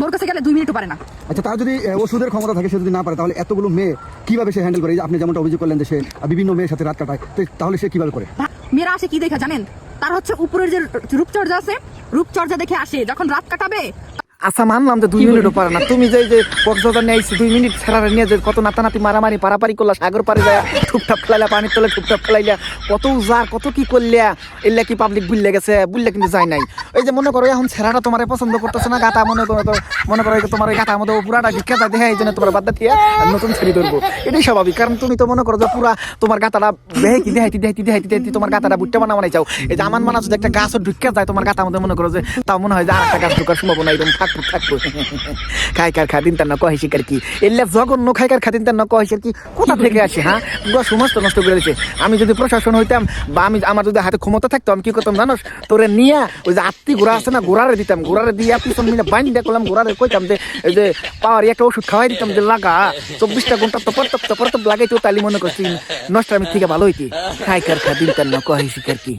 মোর কাছে গেলে দুই মিনিটও পারে না। আচ্ছা তার যদি ওষুধের ক্ষমতা থাকে সে যদি না পারে তাহলে এতগুলো মেয়ে কীভাবে সে হ্যান্ডেল করে? আপনি যেমনটা অভিযোগ করলেন যে সে বিভিন্ন মেয়ের সাথে রাত কাটায় তাহলে সে কীভাবে করে? মেয়েরা আসে কি দেখা জানেন? তার হচ্ছে উপরের যে রূপচর্চা আছে রূপচর্চা দেখে আসে যখন রাত কাটাবে আচ্ছা মানলাম যে দুই মিনিটও পারে না। তুমি যে যে কক্সবাজার নিয়ে আইছি দুই মিনিট ছেড়ারে নিয়ে যে কত নাতানাতি মারামারি পারাপারি করলা সাগর পারে যায় ঠুপঠাপ খেলাইলা পানির তলে ঠুপঠাপ কত উজার কত কি করলিয়া এলে কি পাবলিক বুঝলে গেছে বুঝলে কিন্তু যায় নাই। এই যে মনে করো, এখন ছেড়াটা তোমার পছন্দ করতেছে না গাতা মনে করো মনে করো তোমার এই গাতার মধ্যে পুরাটা ভিক্ষা যায় দেখে এই জন্য তোমার বাদ দিয়ে নতুন ছেড়ে ধরবো। এটাই স্বাভাবিক, কারণ তুমি তো মনে করো যে পুরা তোমার গাতাটা বেহাইতি দেহাইতি দেহাইতি দেহাইতি দেহাইতি তোমার গাতাটা বুট্টা বানা বানাই চাও এই যে আমার মানা যদি একটা গাছও ঢুকিয়া যায়, তোমার গাতার মধ্যে মনে করো যে তাও মনে হয় যে আর একটা গাছ ঢুকার সম্ভাবনা এরকম থাকব থাকব। খাইকার খাদিন তার না কয় শিকার কি? এলে জঘন্য খাইকার খাদিন তার না শিকার কি? কোথা থেকে আসে হ্যাঁ? সমস্ত নষ্ট করে দিয়েছে। আমি যদি প্রশাসন হইতাম বা আমি, আমার যদি হাতে ক্ষমতা থাকতো, আমি কি করতাম জানোস? তোরে নিয়ে ওই যে আত্মি ঘোড়া আছে না ঘোড়ারে দিতাম ঘোড়ারে দিয়ে পিছন মিলে বাইন্ডা করলাম ঘোড়ারে কইতাম যে, এই যে পাওয়ার একটা ওষুধ খাওয়াই দিতাম যে লাগা, চব্বিশটা ঘণ্টা তো পরতপ তো পরতপ লাগাইতো তালি মনে করছি নষ্ট আমি থেকে ভালো হইতি। খাই কার তার দিন কি?